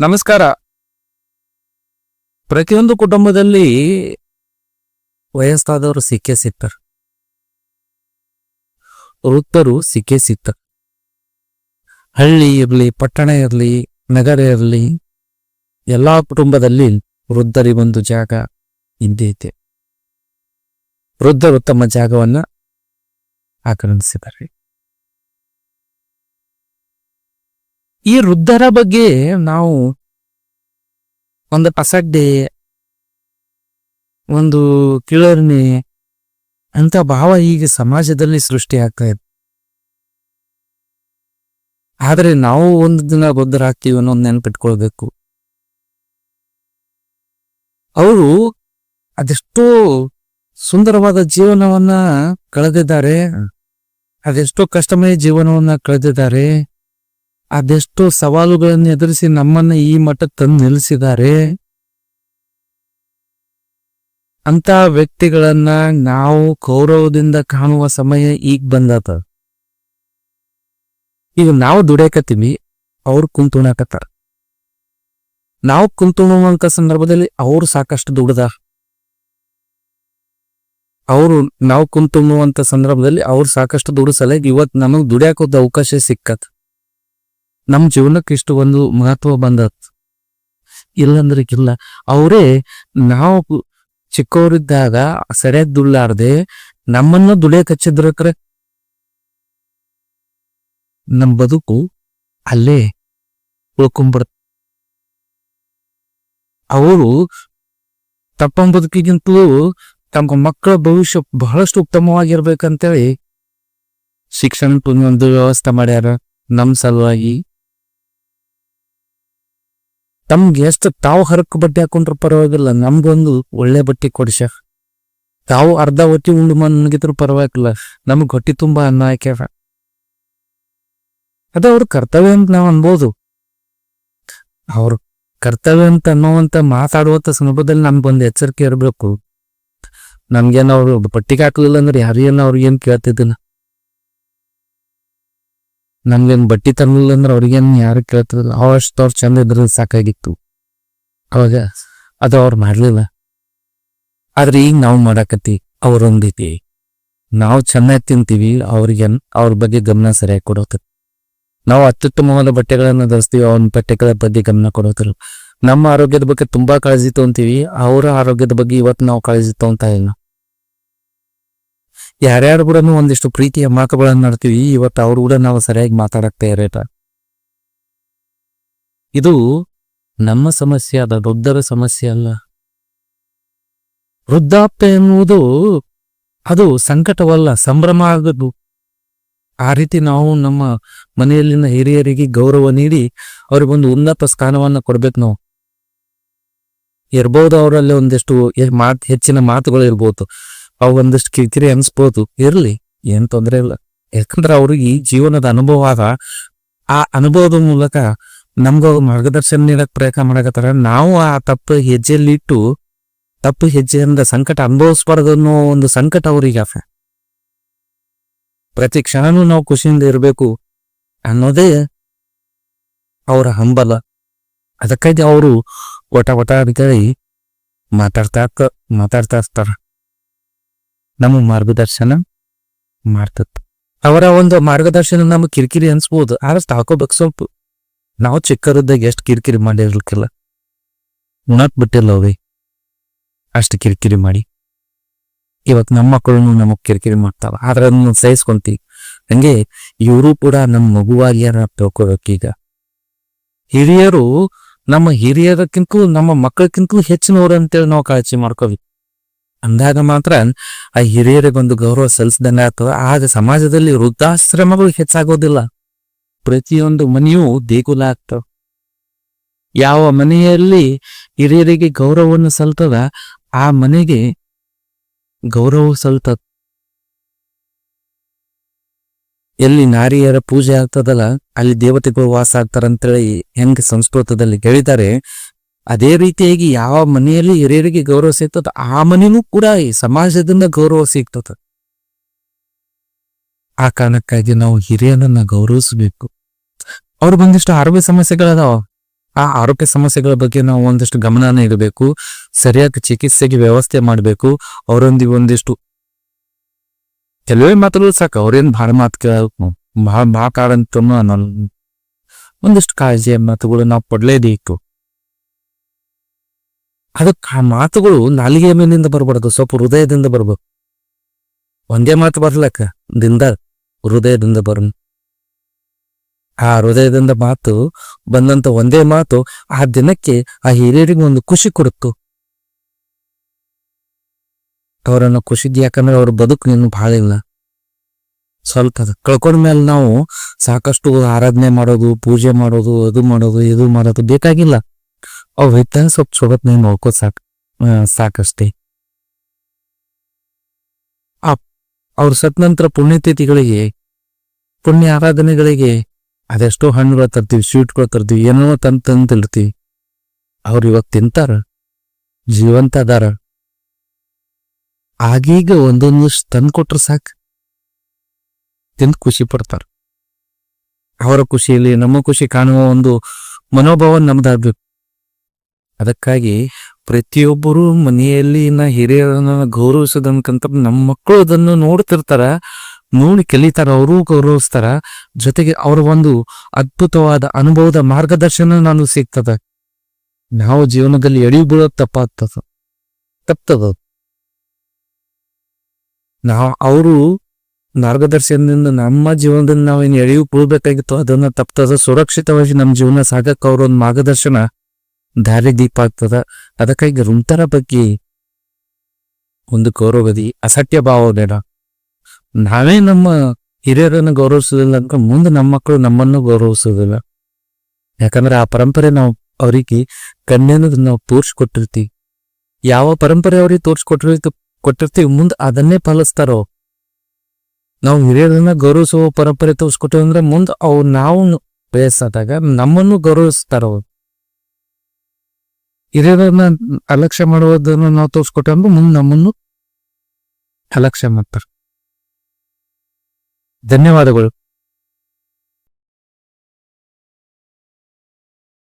ನಮಸ್ಕಾರ. ಪ್ರತಿಯೊಂದು ಕುಟುಂಬದಲ್ಲಿ ವಯಸ್ಸಾದವರು ಸಿಕ್ಕೇ ಸಿಗ್ತಾರೆ ವೃತ್ತರು ಸಿಕ್ಕೇ ಸಿಗ್ತಾರೆ ಹಳ್ಳಿ ಇರಲಿ, ಪಟ್ಟಣ ಇರಲಿ, ನಗರ ಇರಲಿ, ಎಲ್ಲಾ ಕುಟುಂಬದಲ್ಲಿ ವೃದ್ಧರಿಗೊಂದು ಜಾಗ ಇದ್ದೇ ಇದೆ. ವೃದ್ಧರು ತಮ್ಮ ಜಾಗವನ್ನ ಆಕ್ರಮಿಸಿದ್ದಾರೆ. ಈ ವೃದ್ಧರ ಬಗ್ಗೆ ನಾವು ಒಂದು ಅಸಡ್ಡೆ ಒಂದು ಕಿಳರ್ನೆ ಅಂತ ಭಾವ ಈಗ ಸಮಾಜದಲ್ಲಿ ಸೃಷ್ಟಿ ಆಗ್ತಾ ಇದೆ. ಆದ್ರೆ ನಾವು ಒಂದು ದಿನ ವೃದ್ಧರಾಗ್ತೀವಿ ಅನ್ನೋ ನೆನ್ಪಿಟ್ಕೊಳ್ಬೇಕು. ಅವರು ಅದೆಷ್ಟೋ ಸುಂದರವಾದ ಜೀವನವನ್ನ ಕಳೆದಿದ್ದಾರೆ, ಅದೆಷ್ಟೋ ಕಷ್ಟಮಯ ಜೀವನವನ್ನ ಕಳೆದಿದ್ದಾರೆ ಅದೆಷ್ಟೋ ಸವಾಲುಗಳನ್ನು ಎದುರಿಸಿ ನಮ್ಮನ್ನ ಈ ಮಟ್ಟಕ್ಕೆ ತಂದು ನಿಲ್ಲಿಸಿದ್ದಾರೆ. ಅಂತ ವ್ಯಕ್ತಿಗಳನ್ನ ನಾವು ಗೌರವದಿಂದ ಕಾಣುವ ಸಮಯ ಈಗ ಬಂದತ. ಈಗ ನಾವು ದುಡಿಯಕತ್ತೀವಿ, ಅವ್ರು ಕುಂತುಣಕತ್ತಾರ ನಾವು ಕುಂತುಣುವಂತ ಸಂದರ್ಭದಲ್ಲಿ ಅವ್ರು ಸಾಕಷ್ಟು ದುಡ್ದ ಅವರು ನಾವು ಕುಂತುಣುವಂತ ಸಂದರ್ಭದಲ್ಲಿ ಅವ್ರು ಸಾಕಷ್ಟು ದುಡಿಸಲೇ ಇವತ್ತು ಇವತ್ ನಮಗ್ ದುಡಿಯಾಕೋದ ಅವಕಾಶ ಸಿಕ್ಕತ್. ನಮ್ ಜೀವನಕ್ಕೆ ಇಷ್ಟು ಒಂದು ಮಹತ್ವ ಬಂದತ್. ಇಲ್ಲಂದ್ರೆ ಇಲ್ಲ ಅವರೇ ನಾವು ಚಿಕ್ಕವರಿದ್ದಾಗ ಸರಿಯಾಗಿ ದುಡ್ಲಾರ್ದೆ ನಮ್ಮನ್ನ ದುಡಿಯಕ್ ಹಚ್ಚಿದ್ರಕ್ರೆ ನಮ್ ಬದುಕು ಅಲ್ಲೇ ಉಳ್ಕೊಂಡ್ಬಿಡ್ತ ಅವರು ತಪ್ಪ ಬದುಕಿಗಿಂತಲೂ ತಮ್ಮ ಮಕ್ಕಳ ಭವಿಷ್ಯ ಬಹಳಷ್ಟು ಉತ್ತಮವಾಗಿರ್ಬೇಕಂತೇಳಿ ಶಿಕ್ಷಣ ಒಂದು ವ್ಯವಸ್ಥೆ ಮಾಡ್ಯಾರ. ನಮ್ ಸಲುವಾಗಿ ತಮ್ಗೆ ಎಷ್ಟು ತಾವು ಹರಕು ಬಟ್ಟೆ ಹಾಕೊಂಡ್ರ ಪರವಾಗಿಲ್ಲ, ನಮ್ಗೊಂದು ಒಳ್ಳೆ ಬಟ್ಟೆ ಕೊಡ್ಸ ತಾವು ಅರ್ಧ ಹೊಟ್ಟಿ ಉಂಡು ಮನ್ಗಿದ್ರು ಪರವಾಗಿಲ್ಲ, ನಮ್ಗೆ ಹೊಟ್ಟಿ ತುಂಬಾ ಅನ್ನ ಹಾಕ್ಯಾರ ಅದ ಅವ್ರ ಕರ್ತವ್ಯ ಅಂತ ನಾವ್ ಅನ್ಬೋದು. ಅವ್ರ ಕರ್ತವ್ಯ ಅಂತ ಅನ್ನೋವಂತ ಮಾತಾಡುವಂತ ಸಂದರ್ಭದಲ್ಲಿ ನಮ್ಗೊಂದು ಎಚ್ಚರಿಕೆ ಇರಬೇಕು. ನಮ್ಗೇನ ಅವ್ರು ಪಟ್ಟಿಗೆ ಹಾಕಲಿಲ್ಲ ಅಂದ್ರೆ ಅವ್ರಿಗೆ ಏನ್ ಕೇಳ್ತಿದ್ದನ? ನಮ್ಗೇನ್ ಬಟ್ಟಿ ತರಲಿಲ್ಲ ಅಂದ್ರೆ ಅವ್ರಿಗೇನು ಯಾರು ಕೇಳ್ತಿರಲ್ಲ ಅವಷ್ಟು ಅವ್ರು ಚಂದ ಇದ್ರೆ ಸಾಕಾಗಿತ್ತು. ಅವಾಗ ಅದು ಅವ್ರು ಮಾಡಲಿಲ್ಲ. ಆದ್ರೆ ಈಗ ನಾವು ಮಾಡಾಕತ್ತಿ, ಅವ್ರೊಂದಿತಿ. ನಾವು ಚೆನ್ನಾಗಿ ತಿಂತೀವಿ ಅವ್ರಿಗೆ ಅವ್ರ ಬಗ್ಗೆ ಗಮನ ಸರಿಯಾಗಿ ಕೊಡೋತ ನಾವು ಅತ್ಯುತ್ತಮವಾದ ಬಟ್ಟೆಗಳನ್ನು ಧರಿಸ್ತೀವಿ, ಅವನ ಬಟ್ಟೆಗಳ ಬಗ್ಗೆ ಗಮನ ಕೊಡೋತಿರ್ ನಮ್ಮ ಆರೋಗ್ಯದ ಬಗ್ಗೆ ತುಂಬಾ ಕಾಳಜಿ ತಗೊಂತೀವಿ, ಅವರ ಆರೋಗ್ಯದ ಬಗ್ಗೆ ಇವತ್ತು ನಾವು ಕಾಳಜಿ ತಗೊಂತ ಇಲ್ಲ. ಯಾರ್ಯಾರು ಕೂಡ ಒಂದಿಷ್ಟು ಪ್ರೀತಿಯ ಮಾತುಗಳನ್ನು ನಡ್ತೀವಿ, ಇವತ್ತು ಅವ್ರು ಕೂಡ ನಾವು ಸರಿಯಾಗಿ ಮಾತಾಡಕ್ ತಯಾರಿಲ್ಲ. ಇದು ನಮ್ಮ ಸಮಸ್ಯೆ, ಅದ ವೃದ್ಧರ ಸಮಸ್ಯೆ ಅಲ್ಲ. ವೃದ್ಧಾಪ್ಯ ಎನ್ನುವುದು ಅದು ಸಂಕಟವಲ್ಲ, ಸಂಭ್ರಮ ಆಗದು. ಆ ರೀತಿ ನಾವು ನಮ್ಮ ಮನೆಯಲ್ಲಿನ ಹಿರಿಯರಿಗೆ ಗೌರವ ನೀಡಿ ಅವ್ರಿಗೊಂದು ಉನ್ನತ ಸ್ಥಾನವನ್ನ ಕೊಡ್ಬೇಕು ನಾವು. ಇರ್ಬೋದು ಅವರಲ್ಲಿ ಒಂದಿಷ್ಟು ಮಾತು ಹೆಚ್ಚಿನ ಮಾತುಗಳು ಇರ್ಬೋದು. ಅವು ಒಂದಿಷ್ಟು ಕಿರಿಕಿರಿ ಅನ್ಸ್ಬೋದು. ಇರ್ಲಿ, ಏನ್ ತೊಂದ್ರೆ ಇಲ್ಲ. ಯಾಕಂದ್ರೆ ಅವ್ರಿಗೆ ಈ ಜೀವನದ ಅನುಭವ ಆದ, ಆ ಅನುಭವದ ಮೂಲಕ ನಮ್ಗ ಮಾರ್ಗದರ್ಶನ ನೀಡಕ್ ಪ್ರಯತ್ನ ಮಾಡಕತ್ತಾರ. ನಾವು ಆ ತಪ್ಪು ಹೆಜ್ಜೆಯಲ್ಲಿಟ್ಟು, ತಪ್ಪು ಹೆಜ್ಜೆಯಿಂದ ಸಂಕಟ ಅನುಭವಿಸ್ಬಾರ್ದು ಅನ್ನೋ ಒಂದು ಸಂಕಟ ಅವ್ರಿಗೆ ಪ್ರತಿ ಕ್ಷಣನೂ ನಾವು ಖುಷಿಯಿಂದ ಇರಬೇಕು ಅನ್ನೋದೇ ಅವರ ಹಂಬಲ. ಅದಕ್ಕಾಗಿ ಅವರು ಒಟ ಒಟ ಅಂತೇಳಿ ಮಾತಾಡ್ತಾ ಮಾತಾಡ್ತಾ ಇರ್ತಾರ. ನಮ್ಮ ಮಾರ್ಗದರ್ಶನ ಮಾಡ್ತತ್. ಅವರ ಒಂದು ಮಾರ್ಗದರ್ಶನ ನಮ್ಗೆ ಕಿರಿಕಿರಿ ಅನ್ಸ್ಬೋದು, ಆದ್ರೆ ತಾಕೋಬೇಕು ಸ್ವಲ್ಪ ನಾವು ಚಿಕ್ಕರಿದ್ದಾಗ ಎಷ್ಟು ಕಿರಿಕಿರಿ ಮಾಡಿರ್ಲಿಕ್ಕಿಲ್ಲ. ಉಣಕ್ ಬಿಟ್ಟಿಲ್ಲ ಅವೇ ಅಷ್ಟು ಕಿರಿಕಿರಿ ಮಾಡಿ. ಇವತ್ತು ನಮ್ಮ ಮಕ್ಕಳು ನಮಗ್ ಕಿರಿಕಿರಿ ಮಾಡ್ತಾವ. ಆದ್ರೆ ಅದನ್ನ ಸಹಿಸ್ಕೊಂತೀವಿ. ಹಂಗೆ ಇವರು ಕೂಡ ನಮ್ಮ ಮಗುವಾಗಿ ಯಾರ ಈಗ. ಹಿರಿಯರು ನಮ್ಮ ಹಿರಿಯರಕ್ಕಿಂತಲೂ ನಮ್ಮ ಮಕ್ಕಳಕ್ಕಿಂತಲೂ ಹೆಚ್ಚಿನವರು ಅಂತೇಳಿ ನಾವು ಕಾಳಜಿ ಮಾಡ್ಕೋಬೇಕು. ಅಂದಾಗ ಮಾತ್ರ ಆ ಹಿರಿಯರಿಗೊಂದು ಗೌರವ ಸಲ್ಲಿಸಿದಂಗೆ ಆಗ್ತದೆ. ಆಗ ಸಮಾಜದಲ್ಲಿ ವೃದ್ಧಾಶ್ರಮಗಳು ಹೆಚ್ಚಾಗೋದಿಲ್ಲ. ಪ್ರತಿಯೊಂದು ಮನೆಯೂ ದೇಗುಲ ಆಗ್ತವೆ. ಯಾವ ಮನೆಯಲ್ಲಿ ಹಿರಿಯರಿಗೆ ಗೌರವವನ್ನು ಸಲ್ತದ, ಆ ಮನೆಗೆ ಗೌರವ ಸಲ್ತದ. ಎಲ್ಲಿ ನಾರಿಯರ ಪೂಜೆ ಆಗ್ತದಲ್ಲ, ಅಲ್ಲಿ ದೇವತೆಗಳು ವಾಸ ಆಗ್ತಾರಂತೇಳಿ ಹೆಂಗ್ ಸಂಸ್ಕೃತದಲ್ಲಿ ಹೇಳಿದ್ದಾರೆ ಅದೇ ರೀತಿಯಾಗಿ ಯಾವ ಮನೆಯಲ್ಲಿ ಹಿರಿಯರಿಗೆ ಗೌರವ ಸಿಗ್ತದ ಆ ಮನೆಯೂ ಕೂಡ ಈ ಸಮಾಜದಿಂದ ಗೌರವ ಸಿಗ್ತದ. ಆ ಕಾರಣಕ್ಕಾಗಿ ನಾವು ಹಿರಿಯರನ್ನ ಗೌರವಿಸಬೇಕು. ಅವ್ರು ಬಂದಿಷ್ಟು ಆರೋಗ್ಯ ಸಮಸ್ಯೆಗಳದಾವ. ಆ ಆರೋಗ್ಯ ಸಮಸ್ಯೆಗಳ ಬಗ್ಗೆ ನಾವು ಒಂದಿಷ್ಟು ಗಮನನ ಇಡಬೇಕು. ಸರಿಯಾಗಿ ಚಿಕಿತ್ಸೆಗೆ ವ್ಯವಸ್ಥೆ ಮಾಡಬೇಕು. ಅವರೊಂದಿಗೆ ಒಂದಿಷ್ಟು ಕೆಲವೇ ಮಾತುಗಳು ಸಾಕು. ಅವ್ರೇನ್ ಭಾಳ ಮಾತು ಭಾಳ ಮಾತಾಡಂತ ಒಂದಿಷ್ಟು ಕಾಳಜಿಯ ಮಾತುಗಳು ನಾವು ಕೊಡ್ಲೇಬೇಕು ಅದಕ್ಕೆ ಆ ಮಾತುಗಳು ನಾಲಿಗೆಯ ಮೇಲಿಂದ ಬರಬಾರ್ದು, ಸ್ವಲ್ಪ ಹೃದಯದಿಂದ ಬರ್ಬೇಕು ಒಂದೇ ಮಾತು ಬರ್ಲಕ್ಕ ದಿಂದ ಹೃದಯದಿಂದ ಬರ ಆ ಹೃದಯದಿಂದ ಮಾತು ಬಂದಂತ ಒಂದೇ ಮಾತು ಆ ದಿನಕ್ಕೆ ಆ ಹಿರಿಯರಿಗೆ ಒಂದು ಖುಷಿ ಕೊಡುತ್ತು. ಅವರನ್ನು ಖುಷಿಗೆ ಯಾಕಂದ್ರೆ ಅವ್ರ ಬದುಕು ಇನ್ನು ಬಹಳ ಇಲ್ಲ. ಸ್ವಲ್ಪ ಕಳ್ಕೊಂಡ ಮೇಲೆ ನಾವು ಸಾಕಷ್ಟು ಆರಾಧನೆ ಮಾಡೋದು, ಪೂಜೆ ಮಾಡೋದು, ಅದು ಮಾಡೋದು, ಇದು ಮಾಡೋದು ಬೇಕಾಗಿಲ್ಲ. ಅವ್ ಇದ್ದಾಗ ಸ್ವಲ್ಪ ಚೊಗತ್ನ ನೋಡ್ಕೋ ಸಾಕ್ ಸಾಕಷ್ಟೇ ಆ ಅವ್ರ ಸತ್ ನಂತರ ಪುಣ್ಯತಿಥಿಗಳಿಗೆ ಪುಣ್ಯ ಆರಾಧನೆಗಳಿಗೆ ಅದೆಷ್ಟೋ ಹಣ್ಣುಗಳು ತರ್ತೀವಿ ಸ್ವೀಟ್ಗಳು ತರ್ತೀವಿ ಏನೋ ತಂದ್ ತಂದಿರ್ತೀವಿ ಅವ್ರು ಇವಾಗ ತಿಂತಾರ ಜೀವಂತ ಅದಾರ ಆಗೀಗ ಒಂದೊಂದು ತಂದು ಕೊಟ್ರೆ ಸಾಕು ತಿಂದು ಖುಷಿ ಪಡ್ತಾರ ಅವರ ಖುಷಿಯಲ್ಲಿ ನಮ್ಮ ಖುಷಿ ಕಾಣುವ ಒಂದು ಮನೋಭಾವ ನಮ್ದಾಗ್ಬೇಕು ಅದಕ್ಕಾಗಿ ಪ್ರತಿಯೊಬ್ಬರು ಮನೆಯಲ್ಲಿ ನ ಹಿರಿಯರನ್ನ ಗೌರವಿಸೋದನ್ಕಂತ ನಮ್ಮ ಮಕ್ಕಳು ಅದನ್ನು ನೋಡ್ತಿರ್ತಾರ, ನೋಡಿ ಕಲಿತಾರ, ಅವರು ಗೌರವಿಸ್ತಾರ. ಜೊತೆಗೆ ಅವರ ಒಂದು ಅದ್ಭುತವಾದ ಅನುಭವದ ಮಾರ್ಗದರ್ಶನ ನಾನು ಸಿಗ್ತದ. ನಾವು ಜೀವನದಲ್ಲಿ ಎಡಿ ಬೀಳೋದು ತಪ್ಪಾಗ್ತದ, ತಪ್ತದ ನಾವು, ಅವರು ಮಾರ್ಗದರ್ಶನದಿಂದ ನಮ್ಮ ಜೀವನದಲ್ಲಿ ನಾವೇನು ಎಳೆಯು ಬೀಳ್ಬೇಕಾಗಿತ್ತು ಅದನ್ನ ತಪ್ತದ, ಸುರಕ್ಷಿತವಾಗಿ ನಮ್ಮ ಜೀವನ ಸಾಗಕ್ಕೆ ಅವ್ರೊಂದು ಮಾರ್ಗದರ್ಶನ ದಾರಿ ದೀಪ ಆಗ್ತದ? ಅದಕ್ಕಾಗಿ ರುಂತರ ಬಗ್ಗೆ ಒಂದು ಗೌರವದಿ ಅಸಟ್ಯ ಬೇಡ ನಾವೇ ನಮ್ಮ ಹಿರಿಯರನ್ನು ಗೌರವಿಸೋದಿಲ್ಲ ಅಂದ್ರೆ ಮುಂದೆ ನಮ್ಮ ಮಕ್ಕಳು ನಮ್ಮನ್ನು ಗೌರವಿಸೋದಿಲ್ಲ ಯಾಕಂದ್ರೆ ಆ ಪರಂಪರೆ ನಾವು ಅವರಿಗೆ ಕನ್ಯನ ನಾವು ತೋರ್ಸ್ಕೊಟ್ಟಿರ್ತೀವಿ. ಯಾವ ಪರಂಪರೆ ಅವ್ರಿಗೆ ತೋರ್ಸ್ಕೊಟ್ಟಿರ್ತಿ ಕೊಟ್ಟಿರ್ತೀವಿ, ಮುಂದೆ ಅದನ್ನೇ ಪಾಲಿಸ್ತಾರೋ? ನಾವು ಹಿರಿಯರನ್ನ ಗೌರವಿಸುವ ಪರಂಪರೆ ತೋರಿಸ್ಕೊಟ್ಟಿವಿ ಅಂದ್ರೆ ಮುಂದೆ ಅವು ನಾವು ಬಯಸಾದಾಗ ನಮ್ಮನ್ನು ಗೌರವಿಸ್ತಾರ? ಹಿರಿಯರನ್ನ ಅಲಕ್ಷ್ಯ ಮಾಡುವುದನ್ನು ನಾವು ತೋರಿಸ್ಕೊಟ್ಟೆ ಅಂದ್ರೆ ಮುಂದೆ ನಮ್ಮನ್ನು ಅಲಕ್ಷ್ಯ ಮಾಡ್ತಾರೆ. ಧನ್ಯವಾದಗಳು.